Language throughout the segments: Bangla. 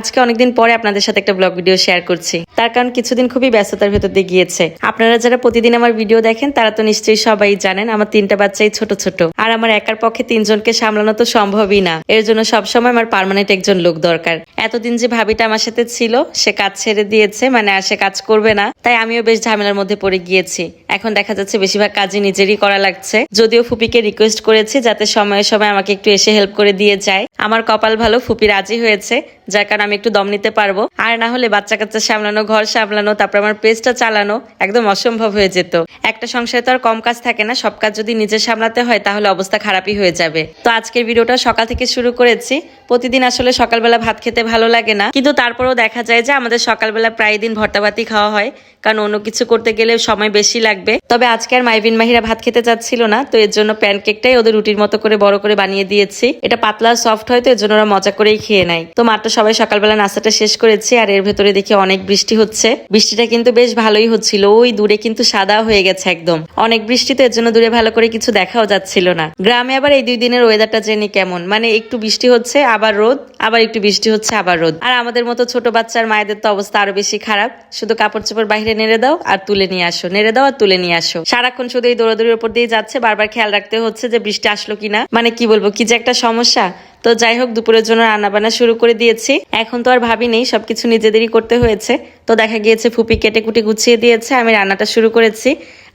আজকে অনেকদিন পরে আপনাদের সাথে একটা ব্লগ ভিডিও শেয়ার করছি। তার কারণ কিছুদিন খুবই ব্যস্ততার ভেতর দিয়ে গিয়েছে। আপনারা যারা প্রতিদিন আমার ভিডিও দেখেন, তারা তো নিশ্চয়ই সবাই জানেন, আমার তিনটা বাচ্চাই ছোট ছোট। আর আমার একার পক্ষে তিনজনকে সামলানো তো সম্ভবই না। এর জন্য সবসময় আমার পার্মানেন্ট একজন লোক দরকার। এতদিন যে ভাবিটা আমার সাথে ছিল, সে কাজ ছেড়ে দিয়েছে মানে আর সে কাজ করবে না। তাই আমিও বেশ ঝামেলার মধ্যে পড়ে গিয়েছি। এখন দেখা যাচ্ছে বেশিরভাগ কাজই নিজেরই করা লাগছে। যদিও ফুপিকে রিকোয়েস্ট করেছি যাতে সময়ে সময় আমাকে একটু এসে হেল্প করে দিয়ে যায়। আমার কপাল ভালো, ফুপি রাজি হয়েছে। যার কারণে আমি একটু দম নিতে পারব। আর না হলে বাচ্চা কাচ্চা সামলানো, ঘর সামলানো, তারপর আমার পেজটা চালানো একদম অসম্ভব হয়ে যেত। একটা সংসারে তো আর কম কাজ থাকে না, সব কাজ যদি নিজে সামলাতে হয় তাহলে অবস্থা খারাপই হয়ে যাবে। তো আজকের ভিডিওটা সকাল থেকে শুরু করেছি। প্রতিদিন আসলে সকালবেলা ভাত খেতে ভালো লাগে না, কিন্তু তারপরেও দেখা যায় যে আমাদের সকালবেলা প্রায় দিন ভর্তা ভাতই খাওয়া হয়, কারণ অন্য কিছু করতে গেলে সময় বেশি লাগবে। তবে আজকে আর মাইবিন মাহিরা ভাত খেতে চাচ্ছিল না, তো এর জন্য প্যানকেকটাই ওদের রুটির মতো করে বড় করে বানিয়ে দিয়েছি। এটা পাতলা সফট হয়, তো এর জন্য ওরা মজা করেই খেয়ে নেয়। তো মাত্র সবাই সকালবেলা নাস্তাটা শেষ করেছি আর এর ভেতরে দেখি অনেক বৃষ্টি হচ্ছে। বৃষ্টিটা কিন্তু বেশ ভালোই হচ্ছিল। ওই দূরে কিন্তু সাদা হয়ে গেছে একদম। অনেক বৃষ্টি তো এর জন্য দূরে ভালো করে কিছু দেখাও যাচ্ছিল না। গ্রামে আবার এই দুই দিনের ওয়েদারটা জেনি কেমন। মানে একটু বৃষ্টি হচ্ছে, আবার রোদ, আবার একটু বৃষ্টি হচ্ছে, আবার রোদ। আর আমাদের মতো ছোট বাচ্চার মায়েদের তো অবস্থা আরও বেশি খারাপ। শুধু কাপড় চোপড় বাইরে নেড়ে দাও আর তুলে নিয়ে আসো। নেড়ে দাও আর তুলে নিয়ে আসো। সারাক্ষণ শুধু এই দৌড়াদৌড়ির উপর দিয়ে যাচ্ছে। বারবার খেয়াল রাখতে হচ্ছে যে বৃষ্টি আসলো কিনা। মানে কি বলব, কি যে একটা সমস্যা। তো যাই হোক, দুপুরের জন্য রান্না বান্না শুরু করে দিয়েছি। এখন তো আর ভাবি নেই, সবকিছু নিজেদেরই করতে হয়েছে। তো দেখা গিয়েছে ফুপি কেটে কুটে গুছিয়ে দিয়েছে, আমি রান্নাটা শুরু করেছি।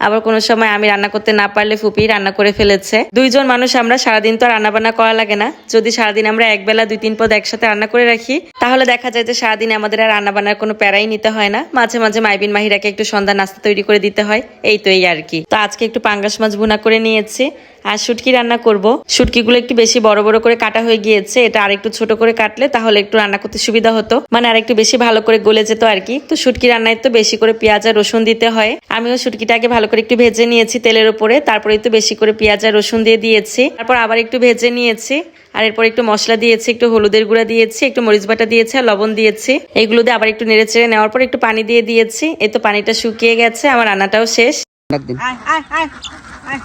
আবার কোনো সময় আমি রান্না করতে না পারলে ফুপি রান্না করে ফেলেছে। দুইজন মানুষ আমরা সারাদিন তো রান্না বান্না করা লাগে না। যদি সারাদিন আমরা একবেলা দুই তিন পদ একসাথে রান্না করে রাখি, তাহলে দেখা যায় যে সারাদিন আমাদের আর রান্না বান্নার কোনো প্যারাই নিতে হয় না। মাঝে মাঝে মাইবিন মাহিরাকে একটু সন্ধ্যা নাস্তা তৈরি করে দিতে হয়, এই তো এই আর কি। তো আজকে একটু পাঙ্গাস মাছ ভুনা করে নিয়েছি, আর শুটকি রান্না করব। শুটকিগুলো একটু বেশি বড় বড় করে কাটা হয়ে গিয়েছে, এটা আর একটু ছোট করে কাটলে তাহলে একটু রান্না করতে সুবিধা হতো। মানে আর একটু বেশি ভালো করে গলে যেত আর কি। তো শুটকি রান্নায় তো বেশি করে পেঁয়াজ আর রসুন দিতে হয়। আমিও শুটকিটাকে ভালো করে একটু ভেজে নিয়েছি তেলের উপরে। তারপরে তো বেশি করে পেঁয়াজ আর রসুন দিয়ে দিয়েছি। তারপর আবার একটু ভেজে নিয়েছি। আর এরপর একটু মশলা দিয়েছি একটু হলুদের গুঁড়া দিয়েছি একটু মরিচ বাটা দিয়েছি আর লবণ দিয়েছি। এইগুলো দিয়ে আবার একটু নেড়ে চেড়ে নেওয়ার পর একটু পানি দিয়ে দিয়েছি। এই তো পানিটা শুকিয়ে গেছে আমার রান্নাটাও শেষ। আয় আয় আয় আয়।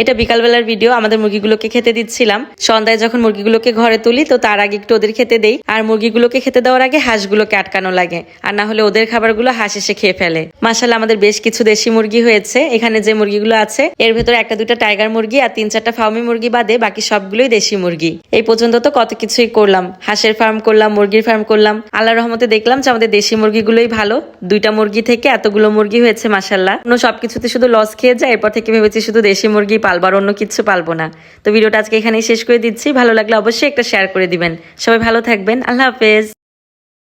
এটা বিকালবেলার ভিডিও আমাদের মুরগিগুলোকে খেতে দিচ্ছিলাম। সন্ধ্যায় যখন মুরগিগুলোকে ঘরে তুলি, তো তার আগে একটু ওদের খেতে দেই। আর মুরগিগুলোকে খেতে দেওয়ার আগে হাঁসগুলোকে আটকানো লাগে। আর না হলে ওদের খাবারগুলো হাঁস এসে খেয়ে ফেলে। মাসাল্লাহ আমাদের বেশ কিছু দেশি মুরগি হয়েছে। এখানে যে মুরগিগুলো আছে, এর ভেতরে একটা দুটা টাইগার মুরগি আর তিন চারটা ফার্মি মুরগি বাদে বাকি সবগুলোই দেশি মুরগি। এই পর্যন্ত তো কত কিছুই করলাম। হাঁসের ফার্ম করলাম, মুরগির ফার্ম করলাম। আল্লাহ রহমতে দেখলাম যে আমাদের দেশি মুরগিগুলোই ভালো। দুইটা মুরগি থেকে এতগুলো মুরগি হয়েছে মাসাল্লাহ অন্য সবকিছুতে শুধু লস খেয়ে যায়, এরপর থেকে ভেবেছি শুধু দেশি মুরগি পালবো আর অন্য কিছু পালবো না। তো ভিডিওটা আজকে এখানেই শেষ করে দিচ্ছি। ভালো লাগলে অবশ্যই একটা শেয়ার করে দিবেন। সবাই ভালো থাকবেন। আল্লাহ হাফেজ।